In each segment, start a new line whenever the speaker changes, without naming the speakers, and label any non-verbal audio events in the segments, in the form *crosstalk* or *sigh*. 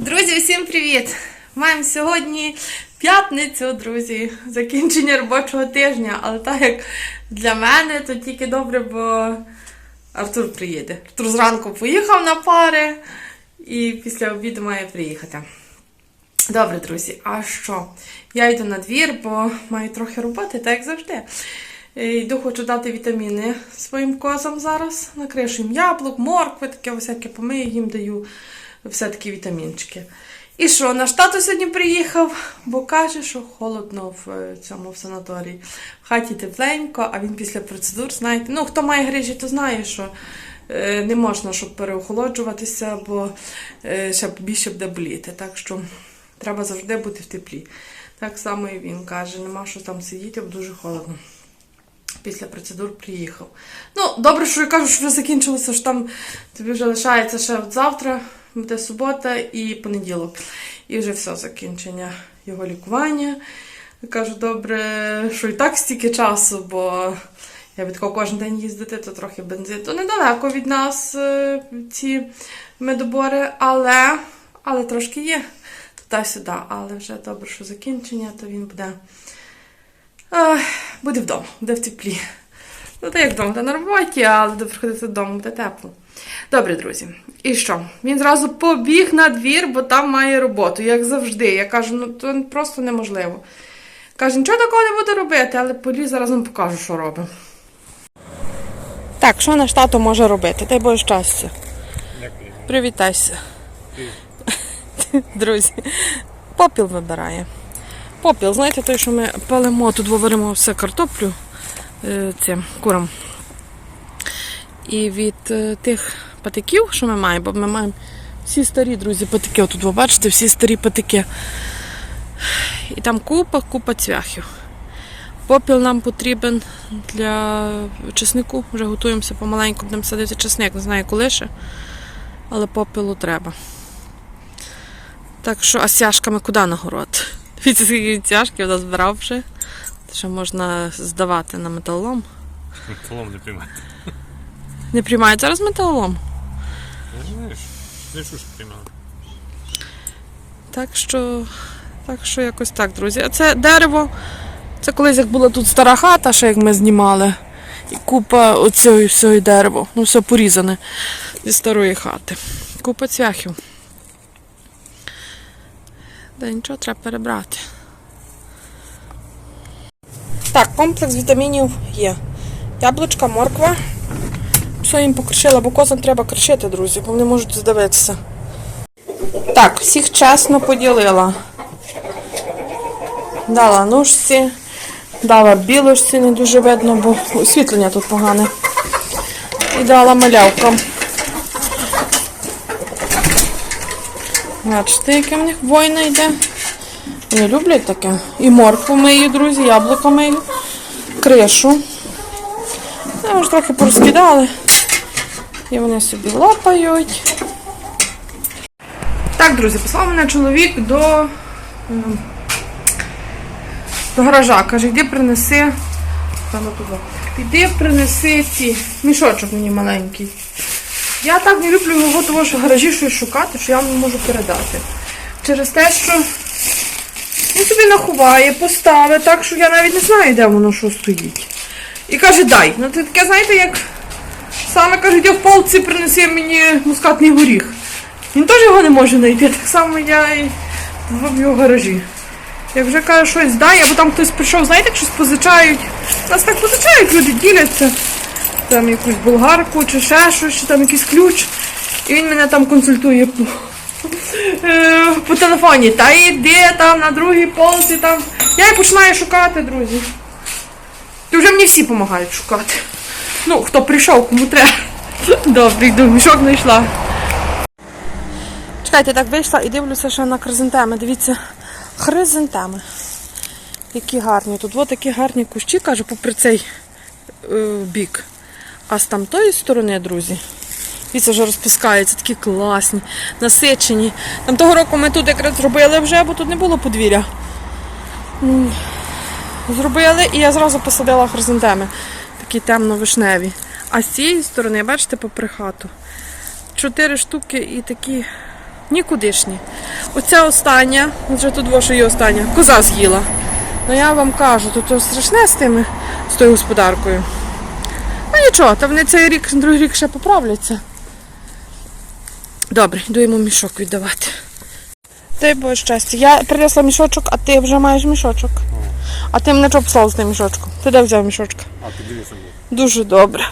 Друзі, всім привіт! Маємо сьогодні п'ятницю, друзі, закінчення робочого тижня. Але так як для мене, то тільки добре, бо Артур приїде. Артур зранку поїхав на пари і після обіду має приїхати. Добре, друзі, а що? Я йду на двір, бо маю трохи роботи, так як завжди. Е, Йду, хочу дати вітаміни своїм козам зараз. Накришу їм яблук, моркви, таке всяке помию, їм даю все-таки вітамінчики. І що, наш тато сьогодні приїхав, бо каже, що холодно в е, цьому в санаторії. В хаті тепленько, а він після процедур, знаєте, ну хто має грижі, то знає, що е, не можна, щоб переохолоджуватися, бо е, ще більше буде боліти. Так що треба завжди бути в теплі. Так само і він каже, нема що там сидіти, бо дуже холодно. Після процедур приїхав. Ну, добре, що я кажу, що вже закінчилося, що там тобі вже лишається ще от завтра, буде субота і понеділок. І вже все закінчення його лікування. Кажу, добре, що і так стільки часу, бо я від такого кожен день їздити, то трохи бензин. То недалеко від нас е, ці медобори, але, але трошки є туди-сюди. Але вже добре, що закінчення, то він буде. Ах, буде вдома, буде в теплі. Ну, так як вдома, буде на роботі, але буде приходити додому, буде тепло. Добре, друзі. І що? Він зразу побіг на двір, бо там має роботу, як завжди. Я кажу, ну то просто неможливо. Каже, нічого такого не буду робити, але поліз зараз вам покажу, що робимо. Так, що наш тато може робити? Дай Боже щастя. Привітайся. *laughs* Друзі, попіл вибирає. Попіл, знаєте, той, що ми палимо, тут варимо все картоплю е, цим курам. І від е, тих патиків, що ми маємо, бо ми маємо всі старі, друзі, патики. Отут ви бачите, всі старі патики. І там купа, купа цвяхів. Попіл нам потрібен для чеснику. Вже готуємося помаленьку, будемо садити чесник. Не знаю, коли ще, але попілу треба. Так що, а з цяжками куди на город? *laughs* Дивіться, скільки цяжків назбирав вже. Що можна здавати на металолом.
Колом не приймати.
Не приймають зараз металолом.
Не знаєш, не ж приймали.
Так що, так що якось так, друзі. А це дерево. Це колись як була тут стара хата, ще як ми знімали. І купа оцього всього дерева. Ну, все порізане зі старої хати. Купа цвяхів. Да нічого треба перебрати. Так, комплекс вітамінів є. Яблучка, морква. Все їм покришила, бо козам треба кришити, друзі, бо вони можуть здавитися. Так, всіх чесно поділила. Дала ножці, дала білочці, не дуже видно, бо освітлення тут погане. І дала малявкам. Бачите, яке в них война йде. Вони люблять таке. І моркву мию, друзі, яблуко мию, кришу. Ну, вже трохи порозкидали. І вони собі лопають. Так, друзі, послав мене чоловік до, ем, до гаража. Каже, йди принеси. Там. Іди принеси ці мішочок мені маленький. Я так не люблю його, того, що в гаражі щось шукати, що я вам не можу передати. Через те, що він собі наховає, поставить, так що я навіть не знаю, де воно що стоїть. І каже, дай. Ну це таке, знаєте, як саме каже, йди в полці принеси мені мускатний горіх. Він теж його не може знайти, так само я і в його гаражі. Як вже каже, щось дай, або там хтось прийшов, знаєте, щось позичають. Нас так позичають, люди діляться. Там якусь болгарку чи ще щось, чи там якийсь ключ. І він мене там консультує по, е, по телефоні. Та йди там на другій полці там. Я починаю шукати, друзі. І вже мені всі допомагають шукати. Ну, хто прийшов, кому треба. Добре, йду, мішок знайшла. Чекайте, так вийшла і дивлюся ще на хризантеми. Дивіться, хризантеми. Які гарні. Тут от такі гарні кущі, кажу, попри цей е, бік. А з тамтої сторони, друзі, дивіться, вже розпускаються, такі класні, насичені. Там того року ми тут якраз зробили вже, бо тут не було подвір'я. Зробили і я зразу посадила хризантеми. Такі темно-вишневі. А з цієї сторони, бачите, попри хату. Чотири штуки і такі Нікудишні. Оця остання, вже тут во, що остання, коза з'їла. Ну я вам кажу, тут то страшне з тими, з тою господаркою. Ну нічого, та вони цей рік, другий рік ще поправляться. Добре, йду йому мішок віддавати. Дай Боже щастя. Я принесла мішочок, а ти вже маєш мішочок. А ти мене чого послав з тим мішочком? Ти де взяв мішочка?
А, ти дивися.
Дуже добре.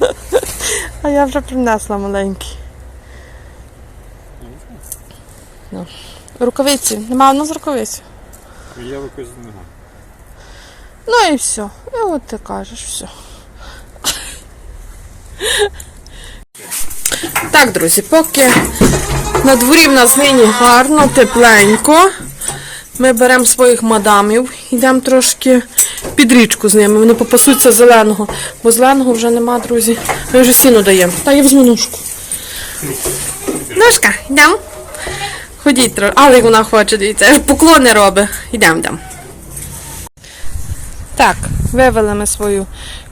*laughs* А я вже принесла маленький. Ну. Рукавиці. Нема в нас рукавиці.
Я якось не знаю.
Ну і все. І от ти кажеш, все. *laughs* Так, друзі, поки на дворі в нас нині гарно, тепленько. Ми беремо своїх мадамів, йдемо трошки під річку з ними. Вони попасуться зеленого, бо зеленого вже нема, друзі. Ми вже сіну даємо. Та я візьму ножку. Ножка, йдемо. Ходіть трохи. Але вона хоче, дивіться, аж поклони робить. Йдемо, йдемо. Так, вивели ми свою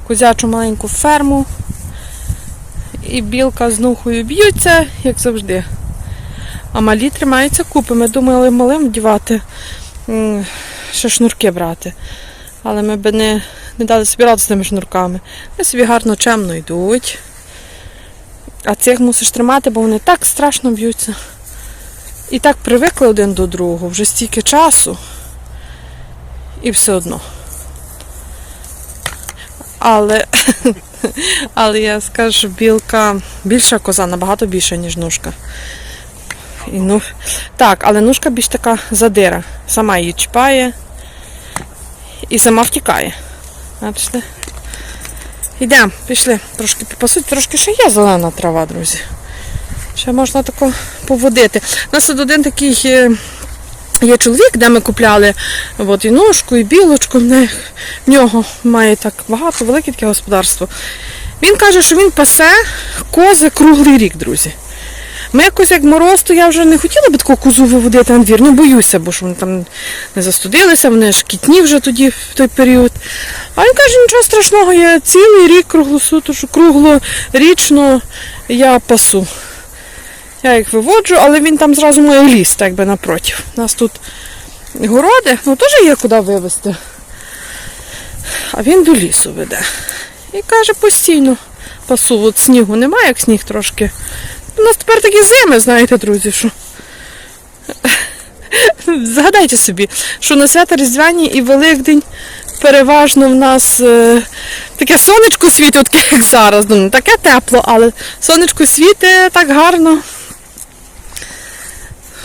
козячу маленьку ферму. І білка з нухою б'ються, як завжди. А малі тримаються купи. Ми думали малим вдівати, ще шнурки брати. Але ми би не, не дали собі раду з тими шнурками. Вони собі гарно чемно йдуть. А цих мусиш тримати, бо вони так страшно б'ються. І так привикли один до другого, вже стільки часу. І все одно. Але, *laughs* але я скажу, білка більша коза, набагато більша, ніж нушка. І, ну, так, але нушка більш така задира. Сама її чіпає і сама втікає. Бачите? Йдемо, пішли. Трошки попасуть, трошки ще є зелена трава, друзі. Ще можна тако поводити. У нас тут один такий е, є чоловік, де ми купляли от, і ножку, і білочку. В нього має так багато, велике таке господарство. Він каже, що він пасе кози круглий рік, друзі. Ми якось як мороз, то я вже не хотіла би таку козу виводити на двір. Ну, боюся, бо що вони там не застудилися, вони ж кітні вже тоді в той період. А він каже, нічого страшного, я цілий рік круглосуточно, круглорічно я пасу. Я їх виводжу, але він там зразу має ліс, так би напротив. У нас тут городи, ну теж є куди вивезти. А він до лісу веде. І каже постійно пасу. От снігу немає, як сніг трошки. У нас тепер такі зими, знаєте, друзі, що. Згадайте собі, що на свята Різдвяні і Великдень переважно в нас е, таке сонечко світить, от як зараз. Ну, таке тепло, але сонечко світить так гарно.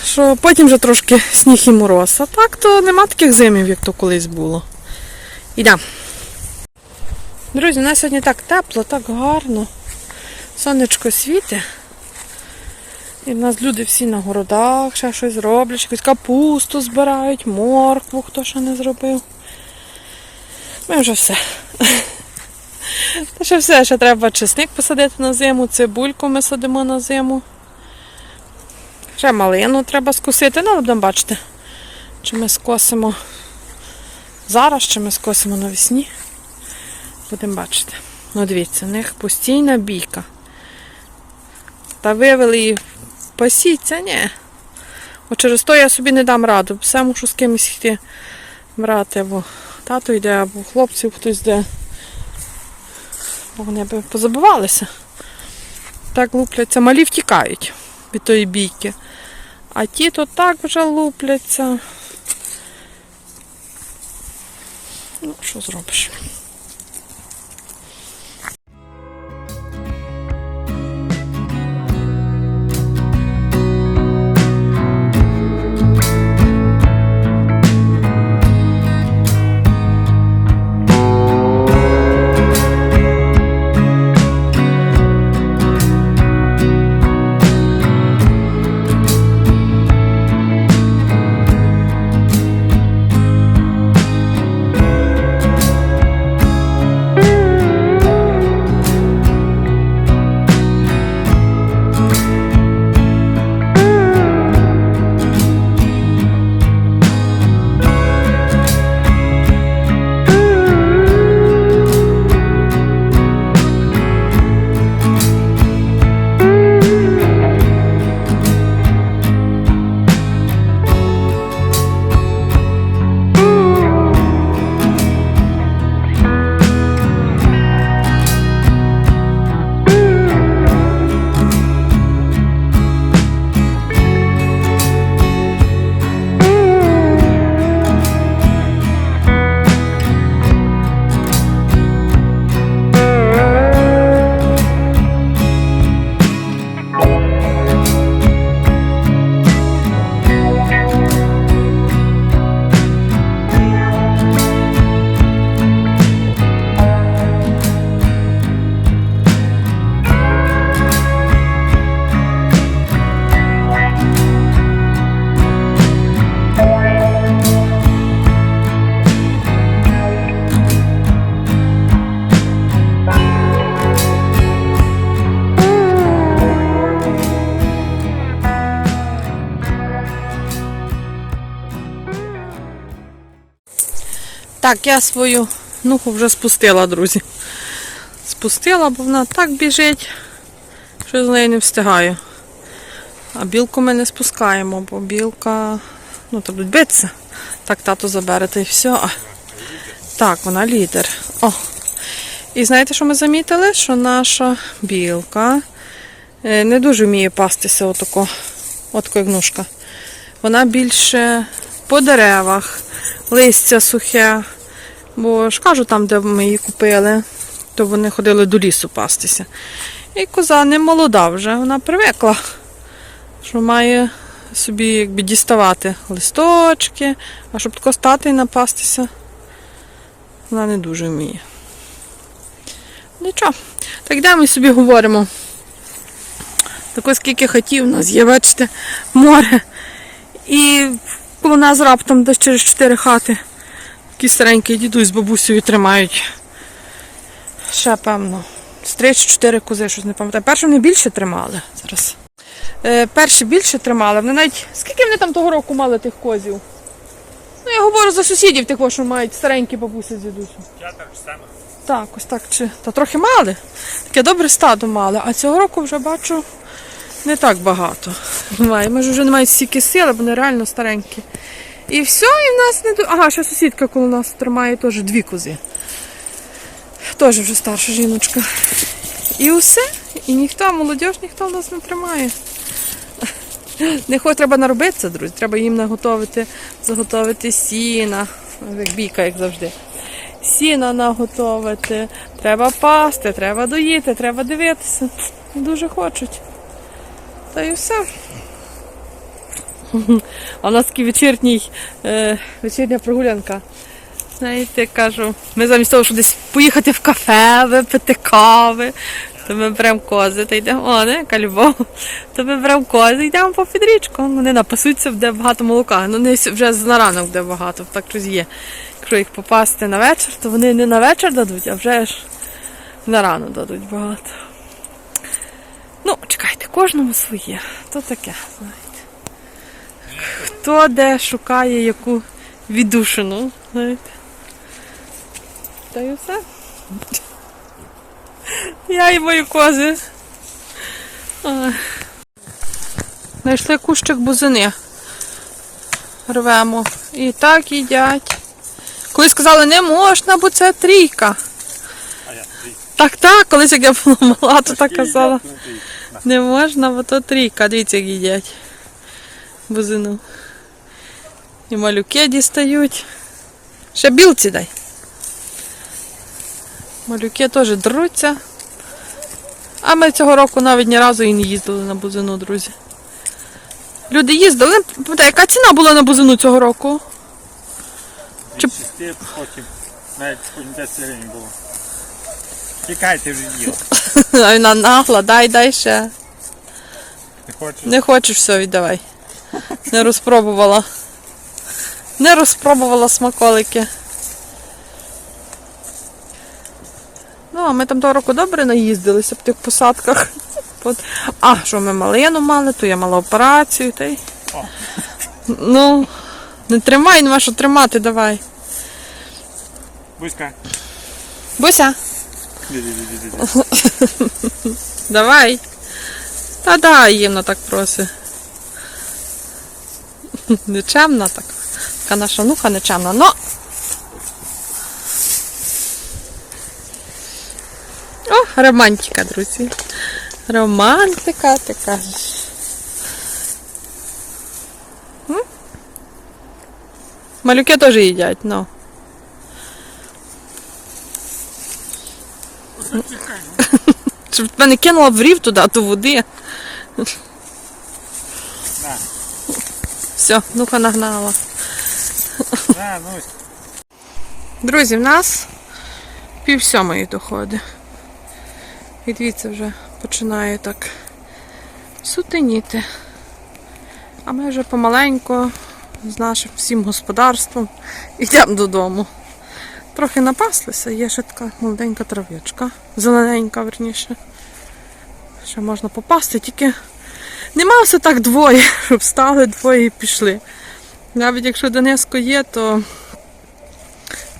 Що потім вже трошки сніг і мороз. А так то нема таких зимів, як то колись було. Йдемо. Друзі, у нас сьогодні так тепло, так гарно. Сонечко світить. І в нас люди всі на городах, ще щось роблять, якусь капусту збирають, моркву, хто ще не зробив. Ми вже все. Та ще все, ще треба чесник посадити на зиму, цибульку ми садимо на зиму. Ще малину треба скосити, ну будемо бачити, чи ми скосимо зараз, чи ми скосимо навесні. Будемо бачити. Ну дивіться, у них постійна бійка. Та вивели її пасіться, ні. От через то я собі не дам раду. Все мушу з кимось йти брати, або тато йде, або хлопців хтось йде. Бо вони би позабивалися. Так лупляться, малі втікають від тої бійки. А ті то так вже лупляться. Ну, що зробиш? Так, я свою нуху вже спустила, друзі. Спустила, бо вона так біжить, що з нею не встигаю. А білку ми не спускаємо, бо білка, ну, то битися. Так, тато забере, та й все. Так, вона лідер. О. І знаєте, що ми замітили? Що наша білка е, не дуже вміє пастися отако, отако як. Вона більше по деревах, листя сухе. Бо ж кажу, там, де ми її купили, то вони ходили до лісу пастися. І коза не молода вже, вона привикла, що має собі якби діставати листочки, а щоб тако стати і напастися, вона не дуже вміє. Нічого, так йдемо і собі говоримо. Тако скільки хатів у нас є, бачите, море. І коло нас раптом десь через чотири хати. Такий старенький дідусь з бабусею тримають. Ще, певно, з три чи чотири кози, щось не пам'ятаю. Перше вони більше тримали зараз. Е, перші більше тримали. Вони навіть. Скільки вони там того року мали тих козів? Ну, я говорю за сусідів тих, що мають старенькі бабусі з дідусем.
П'ятер чи саме?
Так, ось так чи. Та трохи мали. Таке добре стадо мали, а цього року вже бачу не так багато. Немає. Може вже не мають стільки сили, бо вони реально старенькі. І все, і в нас не Ага, ще сусідка коло нас тримає теж дві кози. Теж вже старша жіночка. І усе. І ніхто, молодь, ніхто в нас не тримає. Не хоч треба наробитися, друзі. Треба їм наготовити, заготовити сіна, як бійка, як завжди. Сіна наготовити, треба пасти, треба доїти, треба дивитися. Дуже хочуть. Та і все. А у нас такий вечірній, е, вечірня прогулянка. Знаєте, кажу, ми замість того, щоб десь поїхати в кафе, випити кави, то ми беремо кози та йдемо, о, не, яка любов. То ми беремо кози, йдемо по підрічку. Вони напасуться, де багато молока. Ну, не вже на ранок де багато, так щось є. Якщо їх попасти на вечір, то вони не на вечір дадуть, а вже ж на рано дадуть багато. Ну, чекайте, кожному своє. То таке, знаєте. Хто де шукає яку віддушину, знаєте. Та і все. Я і мої кози. Знайшли кущик бузини. Рвемо. І так їдять. Коли сказали, не можна, бо це трійка.
А я три.
Так, так, колись як я була мала, то так казала.
трійка.
Не можна, бо то трійка. Дивіться, як їдять. Бузину. І малюки дістають. Ще білці дай. Малюки теж друться. А ми цього року навіть ні разу і не їздили на бузину, друзі. Люди їздили. Пам'ятаю, яка ціна була на бузину цього року? Чи-
Від шести, потім навіть потім 10 гривень було. Тікайте вже діло.
А вона нагла, дай, дай ще.
Не хочеш?
Не хочеш все, віддавай. Не розпробувала. Не розпробувала смаколики. Ну, а ми там того року добре наїздилися в тих посадках. А, що ми малину мали, то я мала операцію. Та й... Ну, не тримай, нема що тримати, давай.
Бузька.
Буся, *laughs* давай. Та дай їм вона так просить. *laughs* Нечемна так. Така наша нуха нечемна. Но. О, романтика, друзі. Романтика. М? Малюки теж їдять, ну. *laughs* Щоб мене кинула в рів туди, то води.
На,
Все, ну-ка нагнала.
на,
Друзі, в нас пів сьомої доходить. І дивіться, вже починає так сутеніти. А ми вже помаленьку з нашим всім господарством йдемо додому. Трохи напаслися, є ще така молоденька травичка, зелененька, верніше. Ще можна попасти, тільки нема все так двоє, *laughs* щоб стали двоє і пішли. Навіть якщо Дениско є, то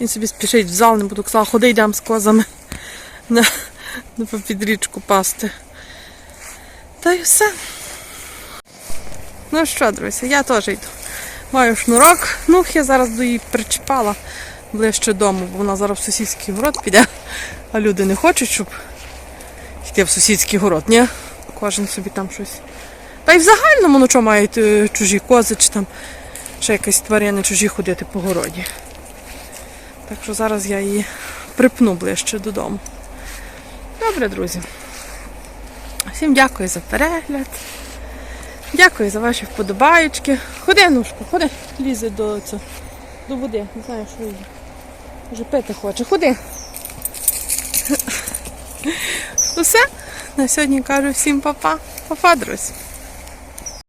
Він собі спішить в зал, не буду казала, ходи йдемо з козами *laughs* на, на попідрічку пасти. Та й все. Ну що, друзі, я теж йду. Маю шнурок. Ну, я зараз до її причіпала ближче дому, бо вона зараз в сусідський город піде, а люди не хочуть, щоб йти в сусідський город, ні? Кожен собі там щось. Та й в загальному ну що мають е, чужі кози чи там ще якісь тварини чужі ходити по городі. Так що зараз я її припну ближче додому. Добре, друзі. Всім дякую за перегляд. Дякую за ваші вподобаючки. Ходи, нушку, ходи, лізе до цього, до води. Не знаю, що її. Вже пити хоче. Ходи. Усе. На сьогодні кажу всім па-па. Па-па, друзі.